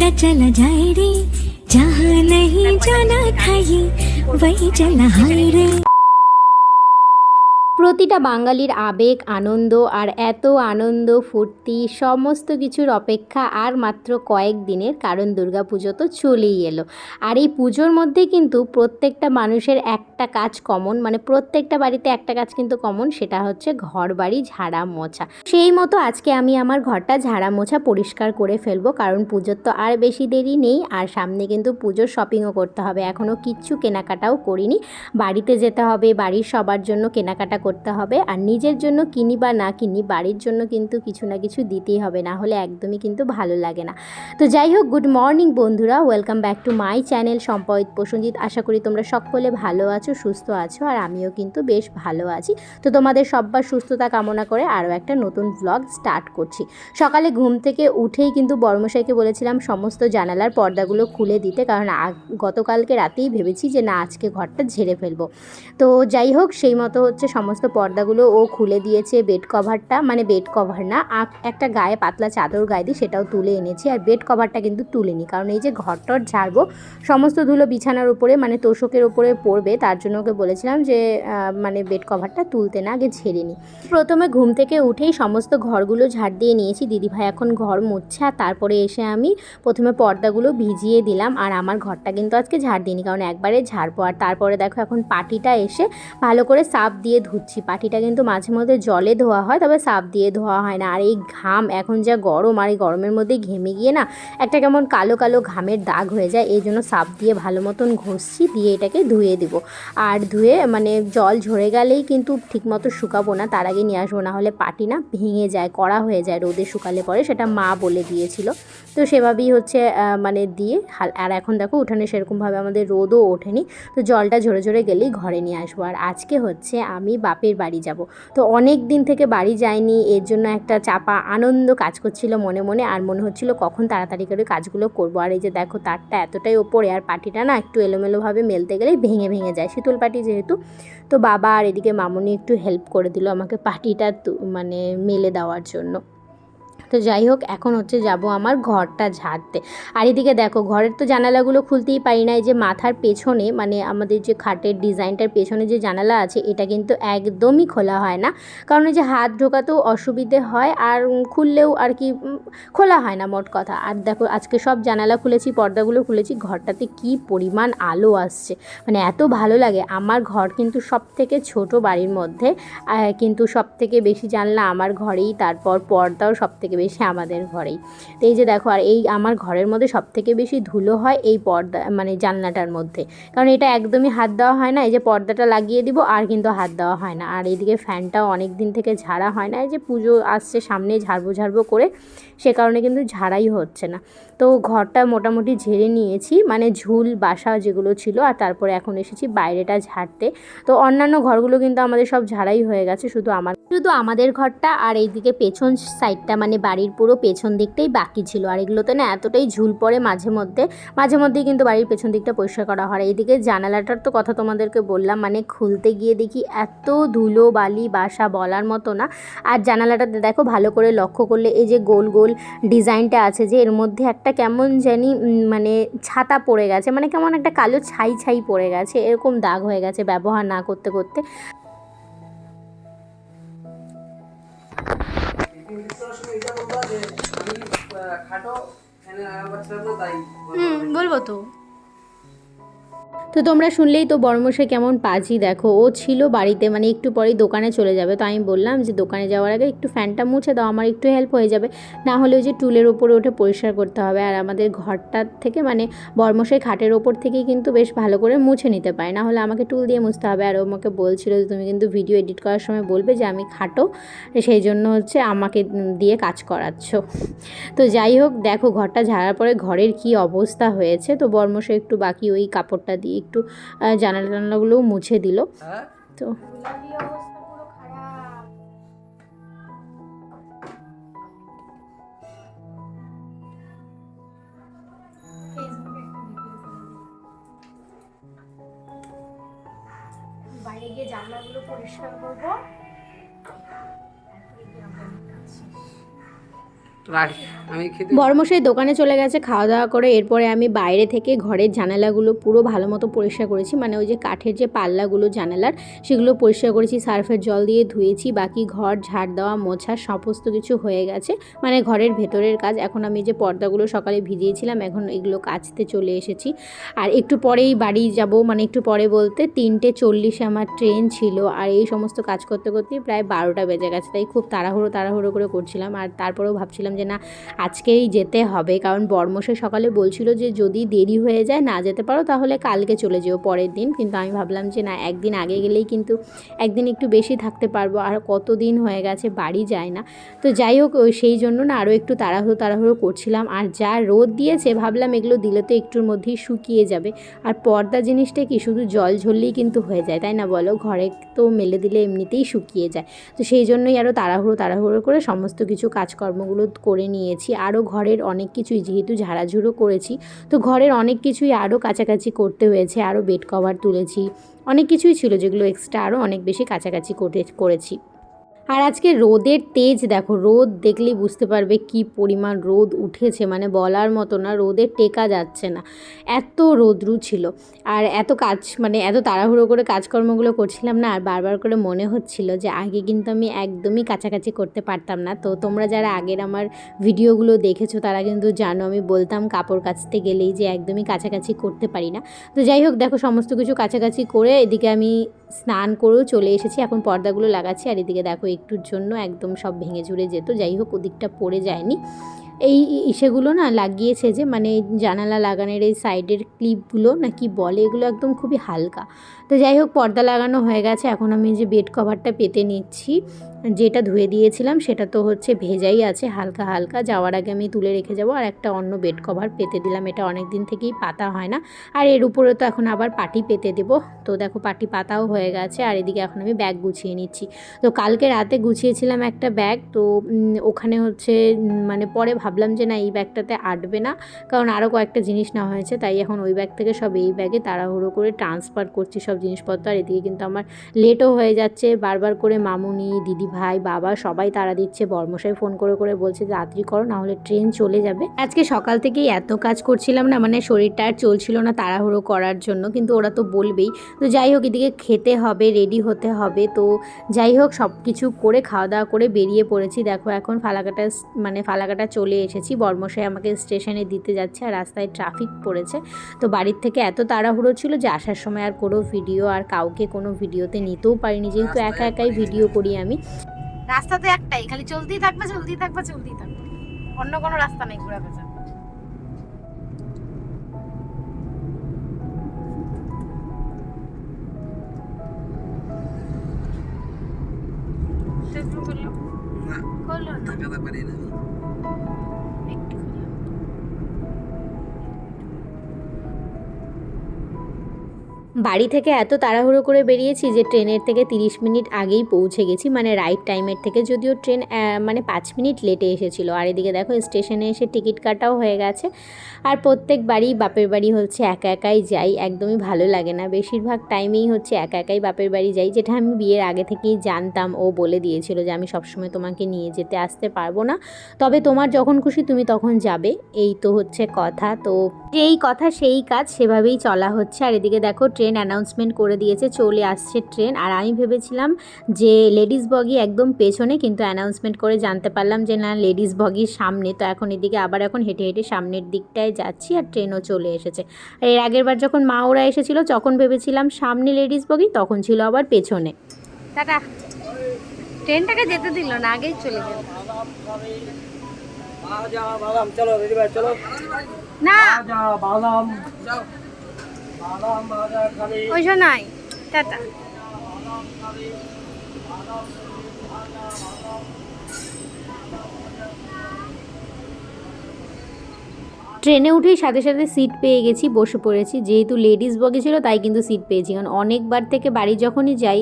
पंख चला जाए रे। जहाँ नहीं जाना था वही चला हाय रे। প্রতিটা বাঙালির আবেগ, আনন্দ আর এত আনন্দ, ফুর্তি, সমস্ত কিছুর অপেক্ষা আর মাত্র কয়েক দিনের কারণ দুর্গাপুজো তো চলেই এলো। আর এই পুজোর মধ্যে কিন্তু প্রত্যেকটা মানুষের একটা কাজ কমন মানে প্রত্যেকটা বাড়িতে একটা কাজ কিন্তু কমন, সেটা হচ্ছে ঘর বাড়ি ঝাড়া মোছা সেই মতো আজকে আমি আমার ঘরটা ঝাড়া মোছা পরিষ্কার করে ফেলব, কারণ পুজোর তো আর বেশি দেরি নেই, আর সামনে কিন্তু পুজোর শপিংও করতে হবে। এখনও কিচ্ছু কেনাকাটাও করিনি। বাড়িতে যেতে হবে, বাড়ির সবার জন্য কেনাকাটা করতে হবে আর নিজের জন্য কিনি বা না কিনি বাড়ির জন্য কিন্তু কিছু না কিছু দিতেই হবে, না হলে একদমই কিন্তু ভালো লাগে না। তো যাই হোক গুড মর্নিং বন্ধুরা welcome back to my channel Sampad Prasenjit আশা করি তোমরা সকলে ভালো আছো, সুস্থ আছো আর আমিও কিন্তু বেশ ভালো আছি। তো তোমাদের সব্বার সুস্থতা কামনা করে আরও একটা নতুন ব্লগ স্টার্ট করছি। সকালে ঘুম থেকে উঠেই কিন্তু বর্মশাইকে বলেছিলাম সমস্ত জানালার পর্দাগুলো খুলে দিতে, কারণ গতকালকে রাতেই ভেবেছি যে না, আজকে ঘরটা ঝেড়ে ফেলব। তো যাই হোক, সেই মতো হচ্ছে সমস্ত পর্দাগুলো ও খুলে দিয়েছে বেড কভারটা মানে বেড কভার না একটা গায়ে পাতলা চাদর গায়ে দিই সেটাও তুলে এনেছি আর বেড কভারটা কিন্তু তুলিনি কারণ এই যে ঘরটর ঝাড়বো, সমস্ত ধুলো বিছানার উপরে মানে তোষকের উপরে পড়বে, তার জন্য ওকে বলেছিলাম যে মানে বেড কভারটা তুলতে না, আগে ঝেড়ে নিই প্রথমে ঘুম থেকে উঠেই সমস্ত ঘরগুলো ঝাড় দিয়ে নিয়েছি, দিদিভাই এখন ঘর মুছছে আর তারপরে এসে আমি প্রথমে পর্দাগুলো ভিজিয়ে দিলাম আর আমার ঘরটা কিন্তু আজকে ঝাড় দিইনি কারণ একবারে ঝাড়বো আর তারপরে দেখো এখন পাটিটা এসে ভালো করে সাপ দিয়ে ধুচ্ছি। পাটিটা কিন্তু মাঝে মধ্যে জলে ধোয়া হয়, তবে সাপ দিয়ে ধোয়া হয় না। আর এই ঘাম এখন যা গরম, আর এই গরমের মধ্যে ঘেমে গিয়ে না একটা কেমন কালো কালো ঘামের দাগ হয়ে যায়। এই জন্য সাপ দিয়ে ভালো মতন ঘষছি, দিয়ে এটাকে ধুয়ে দেবো। আর ধুয়ে মানে জল ঝরে গেলেই কিন্তু ঠিকমতো শুকাবো না, তার আগে নিয়ে আসব। না হলে পাটি না ভেঙে যায়, কড়া হয়ে যায় রোদে শুকালে পরে, সেটা মা বলে দিয়েছিল। তো সেভাবেই হচ্ছে মানে দিয়ে আর এখন দেখো উঠানে সেরকমভাবে আমাদের রোদও ওঠেনি। তো জলটা ঝরে ঝরে গেলেই ঘরে নিয়ে আসব। আর আজকে হচ্ছে আমি বাপের বাড়ি যাব। তো অনেক দিন থেকে বাড়ি যায়নি এর জন্য একটা চাপা আনন্দ কাজ করছিল মনে মনে আর মনে হচ্ছিল কখন তাড়াতাড়ি করে কাজগুলো করব। আর এই যে দেখো তারটা এতটাই ওপরে আর পাটিটা না একটু এলোমেলোভাবে মেলতে গেলেই ভেঙে ভেঙে যায় শীতল পাটি যেহেতু। তো বাবা আর এদিকে মামুনি একটু হেল্প করে দিল আমাকে পাটিটা মানে মেলে দেওয়ার জন্য। তো যাই হোক, এখন হচ্ছে যাব আমার ঘরটা ঝাড়তে। আর এদিকে দেখো, ঘরের তো জানালাগুলো খুলতেই পারি না এই যে মাথার পেছনে মানে আমাদের যে খাটের ডিজাইনটার পেছনে যে জানালা আছে, এটা কিন্তু একদমই খোলা হয় না। কারণ এই যে হাত ঢোকাতেও অসুবিধে হয়, আর খুললেও আর কি খোলা হয় না মোট কথা। আর দেখো, আজকে সব জানালা খুলেছি, পর্দাগুলো খুলেছি, ঘরটাতে কি পরিমাণ আলো আসছে। মানে এত ভালো লাগে, আমার ঘর কিন্তু সব থেকে ছোট বাড়ির মধ্যে কিন্তু সব থেকে বেশি জানলা আমার ঘরেই, তারপর পর্দাও সব থেকে বেশি আমাদের ঘরেই। তো এই যে দেখো, আর এই আমার ঘরের মধ্যে সব থেকে বেশি ধুলো হয় এই পর্দা মানে জানলাটার মধ্যে। কারণ এটা একদমই হাত দেওয়া হয় না, এই যে পর্দাটা লাগিয়ে দিব আর কিন্তু হাত দেওয়া হয় না। আর এইদিকে ফ্যানটাও অনেক দিন থেকে ঝাড়া হয় না, এই যে পুজো আসছে সামনে ঝাড়বো ঝাড়বো করে, সে কারণে কিন্তু ঝাড়াই হচ্ছে না। তো ঘরটা মোটামুটি ঝেড়ে নিয়েছি মানে ঝুল, বাসা যেগুলো ছিল, আর তারপরে এখন এসেছি বাইরেটা ঝাড়তে। তো অন্যান্য ঘরগুলো কিন্তু আমাদের সব ঝাড়াই হয়ে গেছে, শুধু আমার, শুধু আমাদের ঘরটা আর এইদিকে পেছন সাইডটা মানে বাড়ির পুরো পেছন দিকটাই বাকি ছিল। আর এগুলোতে না এতটাই ঝুল পড়ে মাঝে মধ্যে। মাঝে মধ্যেই কিন্তু বাড়ির পেছন দিকটা পরিষ্কার করা হয়। এইদিকে জানালাটার তো কথা তোমাদেরকে বললাম মানে খুলতে গিয়ে দেখি এত ধুলো, বালি, বাসা বলার মতো না। আর জানালাটাতে দেখো ভালো করে লক্ষ্য করলে এই যে গোল গোল ডিজাইনটা আছে যে এর মধ্যে একটা কেমন জানি মানে ছাতা পড়ে গেছে মানে কেমন একটা কালো ছাই ছাই পড়ে গেছে। এরকম দাগ হয়ে গেছে ব্যবহার না করতে করতে। হুম বলব তো। তো তোমরা শুনলেই তো বড়মশাই কেমন পাজি, দেখো। ও ছিল বাড়িতে মানে একটু পরেই দোকানে চলে যাবে। তো আমি বললাম যে, দোকানে যাওয়ার আগে একটু ফ্যানটা মুছে দাও, আমার একটু হেল্প হয়ে যাবে। না হলে ওই যে টুলের ওপরে উঠে পরিষ্কার করতে হবে। আর আমাদের ঘরটার থেকে মানে বর্মশাই খাটের ওপর থেকেই কিন্তু বেশ ভালো করে মুছে নিতে পারে। না হলে আমাকে টুল দিয়ে মুছতে হবে। আর ও আমাকে বলছিল যে, তুমি কিন্তু ভিডিও এডিট করার সময় বলবে যে, আমি খাটো। সেই জন্য হচ্ছে আমাকে দিয়ে কাজ করাচ্ছ। তো যাই হোক, দেখো, ঘরটা ঝাড়ার পরে ঘরের কি অবস্থা হয়েছে। তো বর্মশাই একটু বাকি ওই কাপড়টা দিয়ে একটু জানালা টানলাগুলোও মুছে দিল। হ্যাঁ? তো বাইরে গিয়ে জানলাগুলো পরিষ্কার করব। বড়মশাই দোকানে চলে গেছে, খাওয়া দাওয়া করে। এরপরে আমি বাইরে থেকে ঘরের জানালাগুলো পুরো ভালো মতো পরিষ্কার করেছি। মানে ওই যে কাঠের যে পাল্লাগুলো, জানালার, সেগুলো পরিষ্কার করেছি। সার্ফের জল দিয়ে ধুয়েছি। বাকি ঘর, ঝাড় দেওয়া, মোছা, সমস্ত কিছু হয়ে গেছে। মানে ঘরের ভেতরের কাজ। এখন আমি যে পর্দাগুলো সকালে ভিজিয়েছিলাম, এখন এগুলো কাচতে চলে এসেছি। আর একটু পরেই বাড়ি যাব মানে একটু পরে বলতে তিনটে চল্লিশে আমার ট্রেন ছিল। আর এই সমস্ত কাজ করতে করতেই প্রায় বারোটা বেজে গেছে। তাই খুব তাড়াহুড়ো তাড়াহুড়ো করে করছিলাম। আর তারপরেও ভাবছিলাম যে না, আজকেই যেতে হবে। কারণ বর্মশাই সকালে বলছিল যে, যদি দেরি হয়ে যায় না যেতে পারো, তাহলে কালকে চলে যেও পরের দিন। কিন্তু আমি ভাবলাম যে, না, একদিন আগে গেলেই কিন্তু একদিন একটু বেশি থাকতে পারব। আর কতদিন হয়ে গেছে, বাড়ি যায় না। তো যাই হোক সেই জন্য না আরও একটু তাড়াহুড়ো তাড়াহুড়ো করছিলাম। আর যা রোদ দিয়েছে, ভাবলাম এগুলো দিলে তো একটুর মধ্যেই শুকিয়ে যাবে। আর পর্দা জিনিসটা কি, শুধু জল ঝরলেই কিন্তু হয়ে যায়, তাই না বলো? ঘরে তো মেলে দিলে এমনিতেই শুকিয়ে যায়। তো সেই জন্যই আরও তাড়াহুড়ো তাড়াহুড়ো করে সমস্ত কিছু কাজকর্মগুলো করে নিয়েছি। আরও ঘরের অনেক কিছুই, যেহেতু ঝাড়াঝুড়ো করেছি, তো ঘরের অনেক কিছুই আরও কাছাকাছি করতে হয়েছে, আরও বেড কভার তুলেছি। অনেক কিছুই ছিল যেগুলো এক্সট্রা আরও অনেক বেশি কাছাকাছি করে করেছি। আর আজকে রোদের তেজ দেখো, রোদ দেখলেই বুঝতে পারবে কি পরিমাণ রোদ উঠেছে মানে বলার মতো না রোদের টেকা যাচ্ছে না। এত রোদ্রু ছিল আর এত কাজ মানে এত তাড়াহুড়ো করে কাজকর্মগুলো করছিলাম না, আর বারবার করে মনে হচ্ছিল যে আগে কিন্তু আমি একদমই কাছাকাছি করতে পারতাম না। তো তোমরা যারা আগের আমার ভিডিওগুলো দেখেছ, তারা কিন্তু জানো আমি বলতাম কাপড় কাচতে গেলেই যে একদমই কাছাকাছি করতে পারি না। তো যাই হোক, দেখো সমস্ত কিছু কাছাকাছি করে এদিকে আমি স্নান করেও চলে এসেছি। এখন পর্দাগুলো লাগাচ্ছি। আর এদিকে দেখো একটুর জন্য একদম সব ভেঙে চুরে যেত। যাই হোক, ওদিকটা পড়ে যায়নি। এই ইসেগুলো না লাগিয়েছে যে মানে জানালা লাগানোর এই সাইডের ক্লিপগুলো না কি বলে, এগুলো একদম খুবই হালকা। তো যাই হোক, পর্দা লাগানো হয়ে গেছে। এখন আমি যে বেড কভারটা পেতে নিচ্ছি। যেটা ধুয়ে দিয়েছিলাম, সেটা তো হচ্ছে ভেজাই আছে, হালকা হালকা। যাওয়ার আগে আমি তুলে রেখে যাব। আর একটা অন্য বেড কভার পেতে দিলাম। এটা অনেক দিন থেকেই পাতা হয় না। আর এর উপরে তো এখন আবার পাটি পেতে দেবো। তো দেখো, পাটি পাতাও হয়ে গেছে। আর এদিকে এখন আমি ব্যাগ গুছিয়ে নিচ্ছি। তো কালকে রাতে গুছিয়েছিলাম একটা ব্যাগ তো ওখানে হচ্ছে মানে পরে ভাবলাম যে না, এই ব্যাগটাতে আটবে না। কারণ আরও কয়েকটা জিনিস নেওয়া হয়েছে। তাই এখন ওই ব্যাগ থেকে সব এই ব্যাগে তাড়াহুড়ো করে ট্রান্সফার করছি, সব জিনিসপত্র, আর এদিকে কিন্তু আমার লেটও হয়ে যাচ্ছে। বারবার করে মামুনি দিদি ভাই বাবা সবাই তারা দিচ্ছে। বর্মশাই ফোন করে করে বলছে রাত্রি করো না হলে ট্রেন চলে যাবে। আজকে সকাল থেকেই এত কাজ করছিলাম না মানে শরীরটা আর চলছিল না তাড়াহুড়ো করার জন্য, কিন্তু ওরা তো বলবেই। তো যাই হোক, এদিকে খেতে হবে রেডি হতে হবে। তো যাই হোক সব কিছু করে, খাওয়া দাওয়া করে বেরিয়ে পড়েছি। দেখো, এখন ফালাকাটা মানে ফালাকাটা চলে এসেছি। বর্মশাই আমাকে স্টেশনে দিতে যাচ্ছে, আর রাস্তায় ট্রাফিক পড়েছে। তো বাড়ির থেকে এত তাড়াহুড়ো ছিল যে, আসার সময় আর কোনো ভিডিও আর কাউকে কোনো ভিডিওতে নিতেও পারিনি যেহেতু একা একাই ভিডিও করি আমি। রাস্তা তো একটাই খালি চলতেই থাকবে চলতেই থাকবে চলতেই থাকবে। অন্য কোনো রাস্তা নেই ঘোরা না না। বাড়ি থেকে এত তাড়াহুড়ো করে বেরিয়েছি যে ট্রেনের থেকে তিরিশ মিনিট আগেই পৌঁছে গেছি মানে রাইট টাইমের থেকে। যদিও ট্রেন মানে পাঁচ মিনিট লেটে এসেছিল। আর এদিকে দেখো স্টেশনে এসে টিকিট কাটাও হয়ে গেছে। আর প্রত্যেক বাড়ি বাপের বাড়ি হচ্ছে একা একাই যাই, একদমই ভালো লাগে না। বেশিরভাগ টাইমেই হচ্ছে একা একাই বাপের বাড়ি যাই, যেটা আমি বিয়ের আগে থেকেই জানতাম, ও বলে দিয়েছিল যে আমি সবসময় তোমাকে নিয়ে যেতে আসতে পারব না। তবে তোমার যখন খুশি তুমি তখন যাবে, এই তো হচ্ছে কথা। তো যেই কথা, সেই কাজ সেভাবেই চলা হচ্ছে। আর এদিকে দেখো ট্রেন অ্যানাউন্সমেন্ট করে দিয়েছে চলে আসছে ট্রেন। আর আমি ভেবেছিলাম যে লেডিস বগি একদম পেছনে কিন্তু অ্যানাউন্সমেন্ট করে জানতে পারলাম যে না লেডিস বগির সামনে। তো এখন এদিকে আবার এখন হেঁটে হেঁটে সামনের দিকটায় যাচ্ছি আর ট্রেনও চলে এসেছে। আর এর আগের বার যখন মা ওরা এসেছিল তখন ভেবেছিলাম সামনে লেডিস বগি তখন ছিল আবার পেছনে। টাটা। ট্রেনটাকে যেতে দিল না আগেই চলে গেল। চলো রেডি ভাই চলো। না। ওই নাই। টাটা। ট্রেনে উঠেই সাথে সাথে সিট পেয়ে গেছি বসে পড়েছি। যেহেতু লেডিস বগি ছিল তাই কিন্তু সিট পেয়েছি। কারণ অনেকবার থেকে বাড়ি যখনই যাই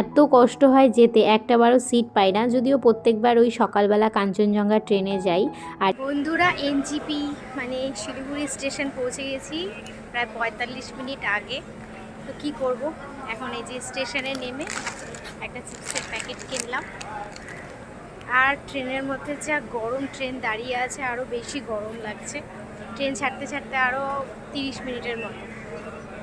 এত কষ্ট হয় যেতে। একটাবারও সিট পাই না। যদিও প্রত্যেকবার ওই সকালবেলা কাঞ্চনজঙ্ঘা ট্রেনে যাই। আর বন্ধুরা এনজিপি মানে শিলিগুড়ি স্টেশন পৌঁছে গেছি। প্রায় পঁয়তাল্লিশ মিনিট আগে। তো কি করব? এখন এই যে স্টেশনে নেমে একটা চিপসের প্যাকেট কিনলাম। আর ট্রেনের মধ্যে যা গরম ট্রেন দাঁড়িয়ে আছে আরও বেশি গরম লাগছে। ট্রেন ছাড়তে ছাড়তে আরও তিরিশ মিনিটের মতো।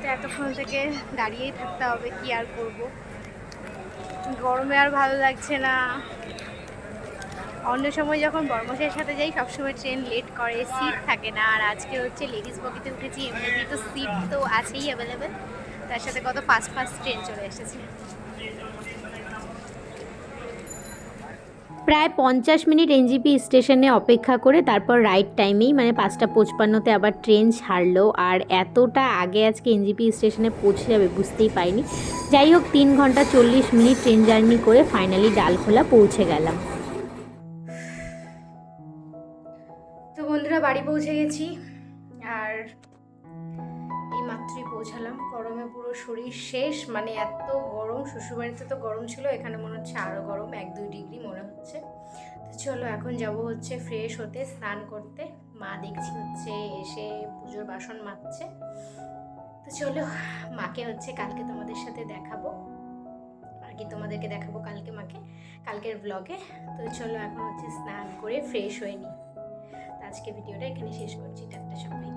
তো এতক্ষণ থেকে দাঁড়িয়েই থাকতে হবে, কি আর করব? গরমে আর ভালো লাগছে না। অন্য সময় যখন বর্মশের সাথে যাই, সবসময় ট্রেন লেট করে সিট থাকে না। আর আজকে হচ্ছে লেডিস বগিতে উঠেছি, এমনিতেই তো সিট তো আছেই অ্যাভেলেবেল তার সাথে কত ফাস্ট ফাস্ট ট্রেন চলে এসেছে। প্রায় পঞ্চাশ মিনিট এনজিপি স্টেশনে অপেক্ষা করে, তারপর রাইট টাইমেই মানে পাঁচটা পঁচপান্নতে আবার ট্রেন ছাড়লো। আর এতটা আগে আজকে এনজিপি স্টেশনে পৌঁছে যাবে বুঝতেই পারিনি। যাই হোক, তিন ঘণ্টা চল্লিশ মিনিট ট্রেন জার্নি করে ফাইনালি ডালখোলা পৌঁছে গেলাম। পৌঁছে গেছি। আর এই মাত্রই পৌঁছালাম। গরমে পুরো শরীর শেষ। মানে এত গরম, শ্বশুরবাড়িতে তো গরম ছিল, এখানে মনে হচ্ছে আরও গরম, এক দুই ডিগ্রি মনে হচ্ছে। তো চলো, এখন যাব হচ্ছে ফ্রেশ হতে, স্নান করতে। মা দেখছি হচ্ছে এসে পুজোর বাসন মাজছে। তো চলো, মাকে হচ্ছে কালকে তোমাদের সাথে দেখাবো। আর কি তোমাদেরকে দেখাবো কালকে মাকে, কালকের ব্লগে তো চলো, এখন হচ্ছে স্নান করে ফ্রেশ হয়ে নিই। আজকে ভিডিওটা এখানে শেষ করছি। টাটা সবাই।